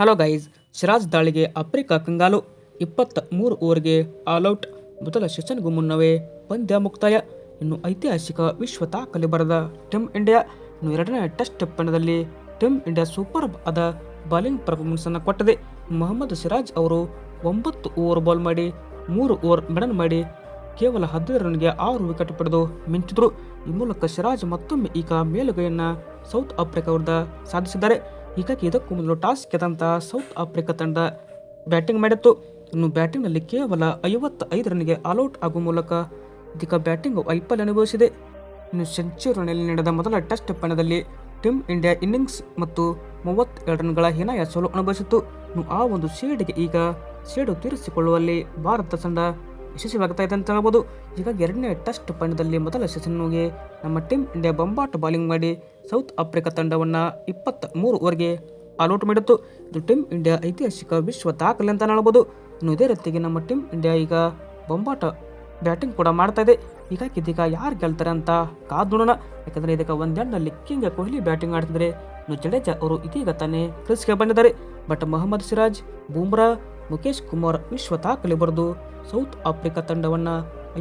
Hello guys Siraj ದಾಳಿಗೆ Africa ಕಂಗಾಲು. ಇಪ್ಪತ್ತ ಮೂರು ಓವರ್ಗೆ ಆಲ್ಔಟ್ ಮೊದಲ ಸೆಷನ್ಗೂ ಮುನ್ನವೇ ಪಂದ್ಯ ಮುಕ್ತಾಯ. ಇನ್ನು ಐತಿಹಾಸಿಕ ವಿಶ್ವ ದಾಖಲೆ ಬರೆದ ಟೀಮ್ ಇಂಡಿಯಾ. ಇನ್ನು ಎರಡನೇ ಟೆಸ್ಟ್ ಪಂದ್ಯದಲ್ಲಿ ಟೀಮ್ ಇಂಡಿಯಾ ಸೂಪರ್ ಆದ ಬಾಲಿಂಗ್ ಪರ್ಫಾರ್ಮೆನ್ಸ್ ಅನ್ನು ಕೊಟ್ಟಿದೆ. ಮೊಹಮ್ಮದ್ ಸಿರಾಜ್ ಅವರು ಒಂಬತ್ತು ಓವರ್ ಬಾಲ್ ಮಾಡಿ, ಮೂರು ಓವರ್ ಮೆಡನ್ ಮಾಡಿ, ಕೇವಲ ಹದಿನೈದು ರನ್ಗೆ ಆರು ವಿಕೆಟ್ ಪಡೆದು ಮಿಂಚಿದ್ರು. ಈ ಮೂಲಕ ಸಿರಾಜ್ ಮತ್ತೊಮ್ಮೆ ಈಗ ಮೇಲುಗೈಯನ್ನ ಸೌತ್ ಆಫ್ರಿಕಾ ವಿರುದ್ಧ ಸಾಧಿಸಿದ್ದಾರೆ. ಹೀಗಾಗಿ ಇದಕ್ಕೂ ಮೊದಲು ಟಾಸ್ ಗೆದ್ದಂಥ ಸೌತ್ ಆಫ್ರಿಕಾ ತಂಡ ಬ್ಯಾಟಿಂಗ್ ಮಾಡಿತ್ತು. ಇನ್ನು ಬ್ಯಾಟಿಂಗ್ನಲ್ಲಿ ಕೇವಲ ಐವತ್ತೈದು ರನ್ಗೆ ಆಲ್ಔಟ್ ಆಗುವ ಮೂಲಕ ಇದೀಗ ಬ್ಯಾಟಿಂಗ್ ವೈಫಲ್ಯ ಅನುಭವಿಸಿದೆ. ಇನ್ನು ಸೆಂಚುರಿನಲ್ಲಿ ನಡೆದ ಮೊದಲ ಟೆಸ್ಟ್ ಪಂದ್ಯದಲ್ಲಿ ಟೀಮ್ ಇಂಡಿಯಾ ಇನ್ನಿಂಗ್ಸ್ ಮತ್ತು ಮೂವತ್ತೆರಡು ರನ್ಗಳ ಹೀನಾಯ ಸೋಲು ಅನುಭವಿಸಿತ್ತು. ಇನ್ನು ಆ ಒಂದು ಸೇಡಿಗೆ ಈಗ ಸೇಡು ತೀರಿಸಿಕೊಳ್ಳುವಲ್ಲಿ ಭಾರತ ತಂಡ ಯಶಸ್ವಿಯಾಗ್ತಾ ಇದೆ ಅಂತ ಹೇಳ್ಬೋದು. ಹೀಗಾಗಿ ಎರಡನೇ ಟೆಸ್ಟ್ ಪಂದ್ಯದಲ್ಲಿ ಮೊದಲ ಸೆಷನ್ಗೆ ನಮ್ಮ ಟೀಮ್ ಇಂಡಿಯಾ ಬೊಂಬಾಟ್ ಬಾಲಿಂಗ್ ಮಾಡಿ ಸೌತ್ ಆಫ್ರಿಕಾ ತಂಡವನ್ನು ಇಪ್ಪತ್ತ ಮೂರು ಓವರ್ಗೆ ಆಲ್ಔಟ್ ಮಾಡಿತ್ತು. ಇದು ಟೀಮ್ ಇಂಡಿಯಾ ಐತಿಹಾಸಿಕ ವಿಶ್ವ ದಾಖಲೆ ಅಂತ ಹೇಳ್ಬೋದು. ಇನ್ನು ಇದೇ ರೀತಿಗೆ ನಮ್ಮ ಟೀಮ್ ಇಂಡಿಯಾ ಈಗ ಬೊಂಬಾಟ ಬ್ಯಾಟಿಂಗ್ ಕೂಡ ಮಾಡ್ತಾ ಇದೆ. ಹೀಗಾಗಿ ಇದೀಗ ಯಾರು ಗೆಲ್ತಾರೆ ಅಂತ ಕಾದ್ ನೋಡೋಣ. ಯಾಕಂದರೆ ಇದಕ್ಕೆ ಒಂದೆಂಡಲ್ಲಿ ಕಿಂಗ್ ಕೊಹ್ಲಿ ಬ್ಯಾಟಿಂಗ್ ಆಡ್ತಿದ್ರೆ ಇನ್ನು ಜಡೇಜಾ ಅವರು ಇದೀಗ ತಾನೇ ಕ್ರಿಸ್ಗೆ ಬಂದಿದ್ದಾರೆ. ಬಟ್ ಮೊಹಮ್ಮದ್ ಸಿರಾಜ್ ಬೂಮ್ರಾ ಮುಖೇಶ್ ಕುಮಾರ್ ವಿಶ್ವ ದಾಖಲೆ ಬರೆದು ಸೌತ್ ಆಫ್ರಿಕಾ ತಂಡವನ್ನು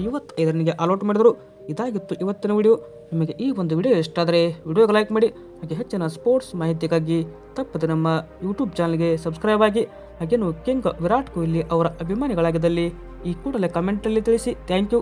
ಐವತ್ತೈದು ಆಲ್ಔಟ್ ಮಾಡಿದರು. ಇದಾಗಿತ್ತು ಇವತ್ತಿನ ವಿಡಿಯೋ ನಿಮಗೆ ಈ ಒಂದು ವಿಡಿಯೋ ಇಷ್ಟ ಆದರೆ ವಿಡಿಯೋಗೆ ಲೈಕ್ ಮಾಡಿ, ಹಾಗೆ ಹೆಚ್ಚಿನ ಸ್ಪೋರ್ಟ್ಸ್ ಮಾಹಿತಿಗಾಗಿ ತಪ್ಪದೆ ನಮ್ಮ ಯೂಟ್ಯೂಬ್ ಚಾನಲ್ಗೆ ಸಬ್ಸ್ಕ್ರೈಬ್ ಆಗಿ, ಹಾಗೇನು ಕಿಂಗ್ ವಿರಾಟ್ ಕೊಹ್ಲಿ ಅವರ ಅಭಿಮಾನಿಗಳಾಗಿದ್ದಲ್ಲಿ ಈ ಕೂಡಲೇ ಕಮೆಂಟಲ್ಲಿ ತಿಳಿಸಿ. Thank you